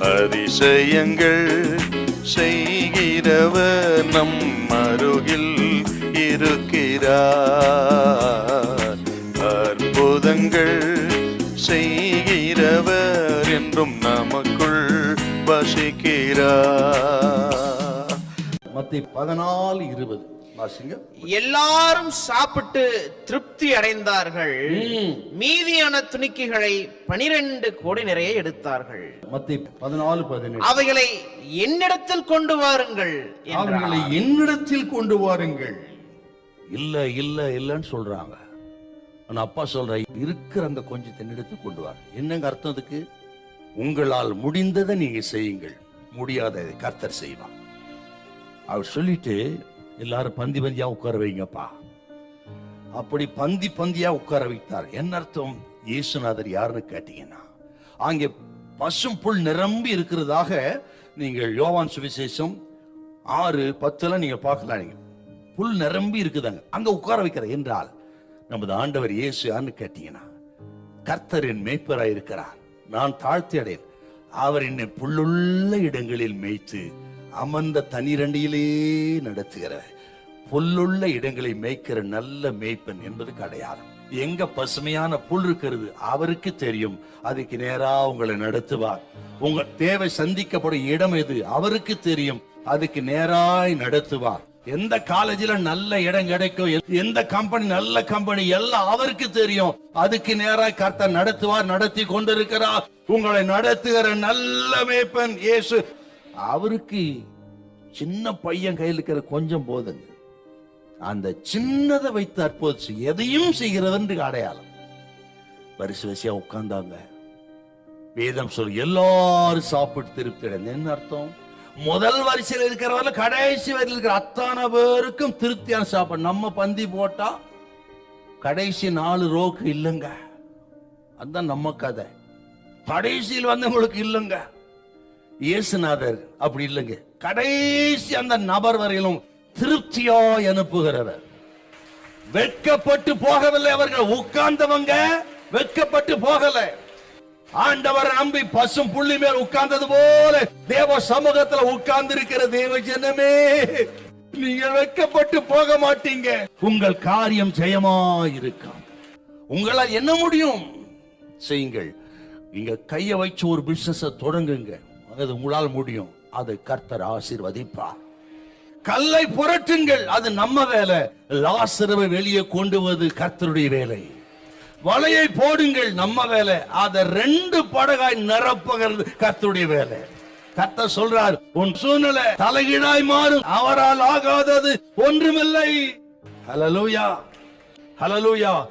அதிசயங்கள் செய்கிறவர் நம் அருகில் இருக்கிறார். அற்புதங்கள் செய்கிறவர் என்றும் நமக்குள் வசிக்கிறார். மத்திய பதினாலு இருபது. எல்லாரும் சாப்பிட்டு திருப்தி அடைந்தார்கள். மீதியான துணிக்கைகளை பனிரெண்டு கோடி நிறைய எடுத்தார்கள். பதினாலு பதினெட்டு. அவைகளை என்னிடத்தில் கொண்டு வாருங்கள். அவர்களை என்னிடத்தில் கொண்டு வாருங்கள். இல்ல இல்ல இல்லன்னு சொல்றாங்க. ஆனா அப்பா சொல்ற இருக்கிற அந்த கொஞ்சத்தை என்னிடத்து கொண்டு வர. என்னங்க அர்த்தம் அதுக்கு? உங்களால் முடிந்ததை நீங்க செய்யுங்கள். முடியாததை கர்த்தர் செய்வான் அவர் சொல்லிட்டு எல்லாரும் பந்தி பந்தியா உட்கார வைங்கப்பா. அப்படி பந்தி பந்தியா உட்கார வைத்தார். என்ன அர்த்தம்? இயேசுநாதர் யாருன்னு கேட்டீங்கன்னா அங்கே பசும் புல் நிரம்பி இருக்கிறதாக நீங்கள் யோவான் சுவிசேஷம் ஆறு பத்துல நீங்க பார்க்கலாம் நீங்க. புல் நிரம்பி இருக்குதாங்க. அங்க உட்கார வைக்கிற என்றால் நமது ஆண்டவர் இயேசு யாருன்னு கேட்டீங்கன்னா கர்த்தரின் மேய்ப்பராய் இருக்கிறார் நான் தாழ்த்தி அடையேன் அவர் என்னை புல்லுள்ள இடங்களில் மேய்த்து அமர்ந்த தனிரண்டியிலே நடத்துகிற புல்லுள்ள இடங்களை மேய்க்கிற நல்ல மேய்ப்பன் என்பதுக்கு அடையாளம். எங்க பசுமையான புல் இருக்கிறது அவருக்கு தெரியும். அதுக்கு நேரா உங்களை நடத்துவார். உங்க தேவை சந்திக்கப்படும் இடம் எது அவருக்கு தெரியும். அதுக்கு நேராய் நடத்துவார். எந்த காலேஜில் நல்ல இடம் கிடைக்கும் எந்த கம்பெனி நல்ல கம்பெனி எல்லாம் அவருக்கு தெரியும். அதுக்கு நேராய் கர்த்தர் நடத்துவார் நடத்தி கொண்டிருக்கிறார். உங்களை நடத்துகிற நல்ல மேய்ப்பன் இயேசு அவருக்கு சின்ன பையன் கையில் இருக்கிற கொஞ்சம் போதுங்க. அந்த சின்னதை வைத்து அற்புதம் எதையும் செய்கிறவன்று அடையாளம். வரிசை வரிசையா உட்கார்ந்தாங்க. வேதம் சொல் எல்லாரும் சாப்பிட்டு திருப்தி அடைந்து என்ன அர்த்தம்? முதல் வரிசையில் இருக்கிறவர்கள் கடைசி வரையில் இருக்கிற அத்தனை பேருக்கும் திருப்தியான சாப்பாடு. நம்ம பந்தி போட்டா கடைசி நாலு ரோக்கு இல்லைங்க. அதுதான் நம்ம கதை. கடைசியில் வந்தவங்களுக்கு இல்லைங்க. இயேசுநாதர் அப்படி இல்லைங்க. கடைசி அந்த நபர் வரையிலும் திருப்தியோ அனுப்புகிறவர். வெட்கப்பட்டு போகவில்லை அவர்கள். உட்கார்ந்தவங்க வெட்கப்பட்டு போகல. ஆண்டவரை நம்பி பசும் புள்ளி மேல் உட்கார்ந்தது போல தேவ சமூகத்துல உட்கார்ந்து இருக்கிற தேவ ஜனமே நீங்க வெட்கப்பட்டு போக மாட்டீங்க. உங்கள் காரியம் ஜெயமா இருக்கும் உங்களால் என்ன முடியும்? செய்யுங்கள். நீங்க கையை வச்சு ஒரு பிசினஸ் தொடங்குங்க. அது உங்களால் முடியும். அதை கர்த்தர் ஆசீர்வதிப்பார். கல்லை புரட்டுங்கள். அது நம்ம வேலை. லாசரவை வெளியே கொண்டு கர்த்தருடைய வேலை. வலையை போடுங்கள். நம்ம வேலை. அதை ரெண்டு படகாய் நிரப்புகிறது கர்த்தருடைய வேலை. கர்த்தர் சொல்றார் உன் சூழ்நிலை தலைகீழாய் மாறும். அவரால் ஆகாதது ஒன்றுமில்லை. Hallelujah hallelujah